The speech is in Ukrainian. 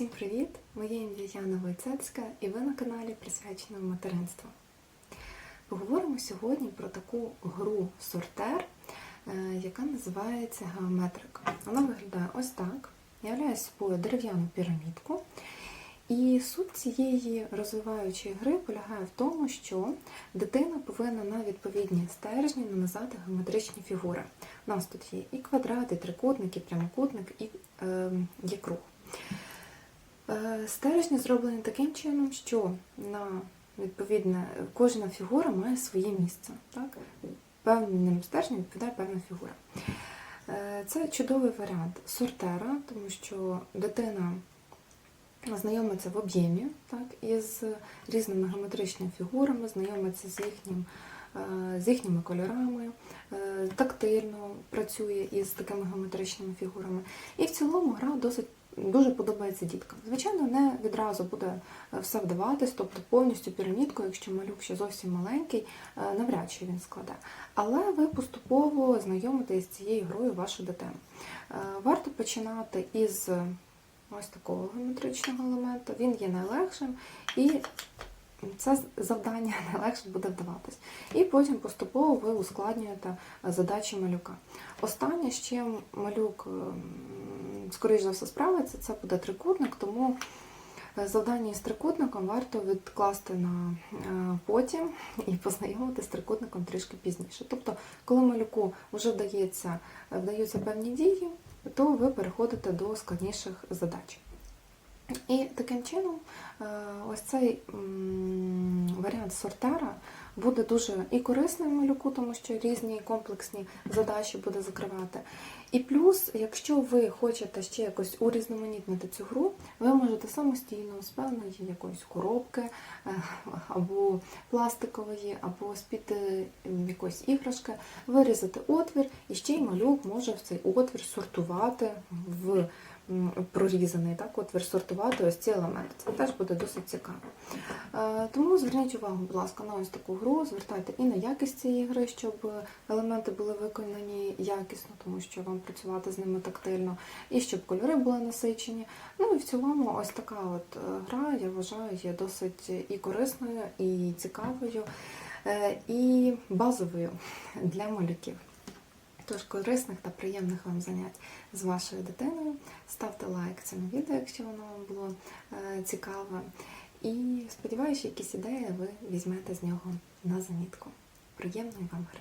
Всім привіт! Моє ім'я Яна Войцецька і ви на каналі присвяченому материнству. Поговоримо сьогодні про таку гру сортер, е, яка називається геометрика. Вона виглядає ось так. Являє собою дерев'яну пірамідку. І суть цієї розвиваючої гри полягає в тому, що дитина повинна на відповідні стержні нанизати геометричні фігури. У нас тут є і квадрат, і трикутник, і прямокутник, і е, є круг. Е, Стержні зроблені таким чином, що на відповідне кожна фігура має своє місце. Так? Певним стержням відповідає певна фігура. Е, Це чудовий варіант сортера, тому що дитина знайомиться в об'ємі із різними геометричними фігурами, знайомиться з їхнім. е, З їхніми кольорами, е, тактильно працює із такими геометричними фігурами. І в цілому гра досить дуже подобається діткам. Звичайно, не відразу буде е, все вдаватись, тобто повністю пірамідку, якщо малюк ще зовсім маленький, е, навряд чи він складе. Але ви поступово знайомитесь з цією грою вашу дитину. Е, Варто починати із ось такого геометричного елементу. Він є найлегшим і це завдання найлегше буде вдаватись. І потім поступово ви ускладнюєте задачі малюка. Останнє, з чим малюк, ем, скоріш за все, справиться, це буде трикутник, тому е, завдання із трикутником варто відкласти на е, потім і познайомитися з трикутником трішки пізніше. Тобто, коли малюку вже вдається, вдаються певні дії, то ви переходите до складніших задач. І таким чином е, ось цей варіант сортера буде дуже і корисним малюку, тому що різні комплексні задачі буде закривати. І плюс, якщо ви хочете ще якось урізноманітнити цю гру, ви можете самостійно з певної якоїсь коробки е, або пластикової, або з-під е, якоїсь іграшки вирізати отвір, і ще й малюк може в цей отвір сортувати в прорізаний так, отвір сортувати ось ці елементи. Це теж буде досить цікаво. Е, Тому зверніть увагу, будь ласка, на ось таку гру, звертайте і на якість цієї гри, щоб елементи були виконані якісно, тому що вам працювати з ними тактильно, і щоб кольори були насичені. Ну і в цілому, ось така от е, гра, я вважаю, є досить і корисною, і цікавою, е, і базовою для малюків. Тож корисних та приємних вам занять з вашою дитиною. Ставте лайк цьому відео, якщо воно вам було цікаве. І сподіваюся, якісь ідеї ви візьмете з нього на замітку. Приємної вам гри!